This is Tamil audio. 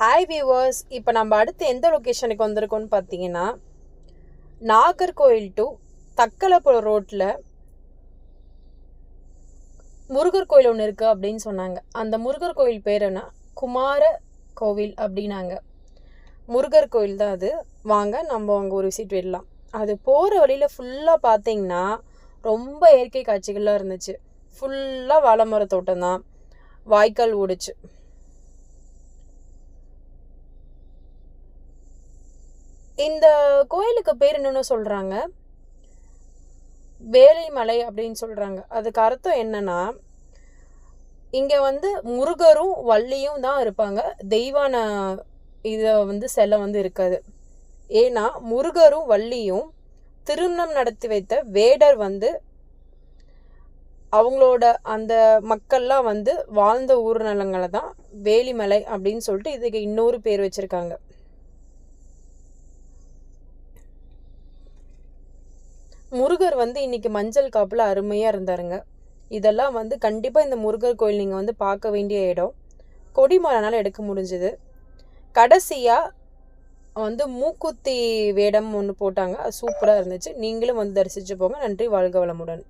ஹாய் வியூவர்ஸ் இப்போ நம்ம அடுத்து எந்த லொக்கேஷனுக்கு வந்திருக்கோம்னு பார்த்தீங்கன்னா நாகர்கோயில் டு தக்கலப்புழ ரோட்டில் முருகர் கோயில் ஒன்று இருக்குது அப்படின்னு சொன்னாங்க. அந்த முருகர் கோயில் பேர் என்ன? குமார கோவில் அப்படின்னாங்க. முருகர் கோயில் தான் அது. வாங்க நம்ம அங்கே ஒரு விசிட் விடலாம். அது போகிற வழியில் ஃபுல்லாக பார்த்தீங்கன்னா ரொம்ப இயற்கை காட்சிகளாக இருந்துச்சு. ஃபுல்லாக வாழை மர தோட்டம் தான். வாய்க்கால் ஓடுச்சு. இந்த கோயிலுக்கு பேர் என்னன்னு சொல்கிறாங்க வேலிமலை அப்படின்னு சொல்கிறாங்க அதுக்கு அர்த்தம் என்னென்னா இங்கே வந்து முருகரும் வள்ளியும் தான் இருப்பாங்க. தெய்வான இதை வந்து செலை வந்து இருக்காது. ஏன்னா முருகரும் வள்ளியும் திருமணம் நடத்தி வைத்த வேடர் வந்து அவங்களோட அந்த மக்கள்லாம் வந்து வாழ்ந்த ஊர் நலங்களை தான் வேலிமலை அப்படின்னு சொல்லிட்டு இதுக்கு இன்னொரு பேர் வச்சுருக்காங்க முருகர் வந்து இன்னைக்கு மஞ்சள் காப்பில் அருமையாக இருந்தாருங்க. இதெல்லாம் வந்து கண்டிப்பாக இந்த முருகர் கோயில் நீங்கள் வந்து பார்க்க வேண்டிய இடம். கொடிமரனால் எடுக்க முடிஞ்சுது. கடைசியாக வந்து மூக்குத்தி வேடம் ஒன்று போட்டாங்க. அது சூப்பராக இருந்துச்சு. நீங்களும் வந்து தரிசித்து போங்க. நன்றி. வாழ்க வளமுடன்.